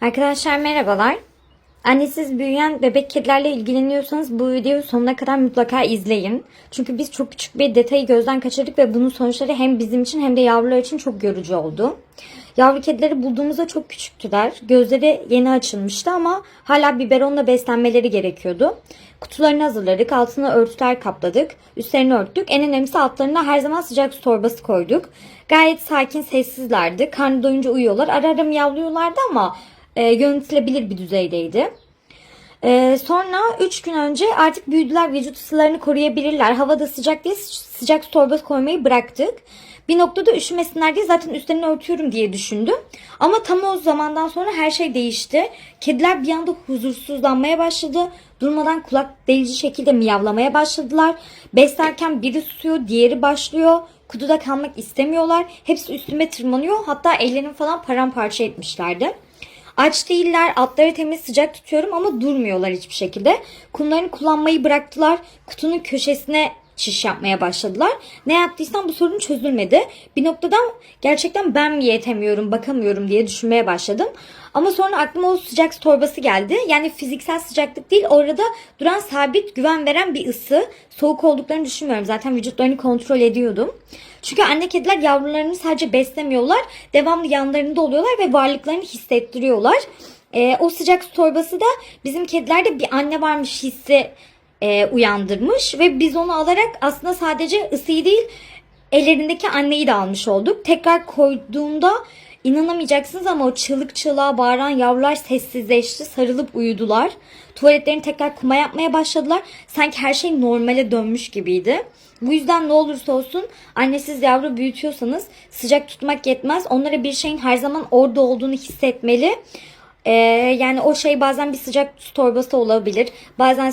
Arkadaşlar merhabalar. Annesiz büyüyen bebek kedilerle ilgileniyorsanız bu videoyu sonuna kadar mutlaka izleyin. Çünkü biz çok küçük bir detayı gözden kaçırdık ve bunun sonuçları hem bizim için hem de yavrular için çok yorucu oldu. Yavru kedileri bulduğumuzda çok küçüktüler. Gözleri yeni açılmıştı ama hala biberonla beslenmeleri gerekiyordu. Kutularını hazırladık, altına örtüler kapladık, üstlerini örttük. En önemlisi altlarına her zaman sıcak su torbası koyduk. Gayet sakin, sessizlerdi. Karnı doyunca uyuyorlar. Ara ara miyavlıyorlardı ama e, yönetilebilir bir düzeydeydi. E, sonra 3 gün önce artık büyüdüler vücut ısılarını koruyabilirler. Havada sıcak diye sıcak su torbası koymayı bıraktık. Bir noktada üşümesinler diye zaten üstlerini örtüyorum diye düşündüm. Ama tam o zamandan sonra her şey değişti. Kediler bir anda huzursuzlanmaya başladı. Durmadan kulak delici şekilde miyavlamaya başladılar. Beslerken biri susuyor, diğeri başlıyor. Kutuda kalmak istemiyorlar. Hepsi üstüme tırmanıyor. Hatta ellerimi falan paramparça etmişlerdi. Aç değiller, altları temiz sıcak tutuyorum ama durmuyorlar hiçbir şekilde. Kumlarını kullanmayı bıraktılar. Kutunun köşesine çiş yapmaya başladılar. Ne yaptıysam bu sorun çözülmedi. Bir noktadan gerçekten ben mi yetemiyorum, bakamıyorum diye düşünmeye başladım. Ama sonra aklıma o sıcak torbası geldi. Yani fiziksel sıcaklık değil, orada duran sabit, güven veren bir ısı. Soğuk olduklarını düşünmüyorum. Zaten vücutlarını kontrol ediyordum. Çünkü anne kediler yavrularını sadece beslemiyorlar. Devamlı yanlarında oluyorlar ve varlıklarını hissettiriyorlar. Ee, o sıcak su torbası da bizim kedilerde bir anne varmış hissi e, uyandırmış ve biz onu alarak aslında sadece ısıyı değil ellerindeki anneyi de almış olduk. Tekrar koyduğumda inanamayacaksınız ama o çığlık çığlığa bağıran yavrular sessizleşti, sarılıp uyudular. Tuvaletlerini tekrar kuma yapmaya başladılar. Sanki her şey normale dönmüş gibiydi. Bu yüzden ne olursa olsun annesiz yavru büyütüyorsanız sıcak tutmak yetmez. Onlara bir şeyin her zaman orada olduğunu hissetmeli. Ee, yani o şey bazen bir sıcak su torbası olabilir. Bazen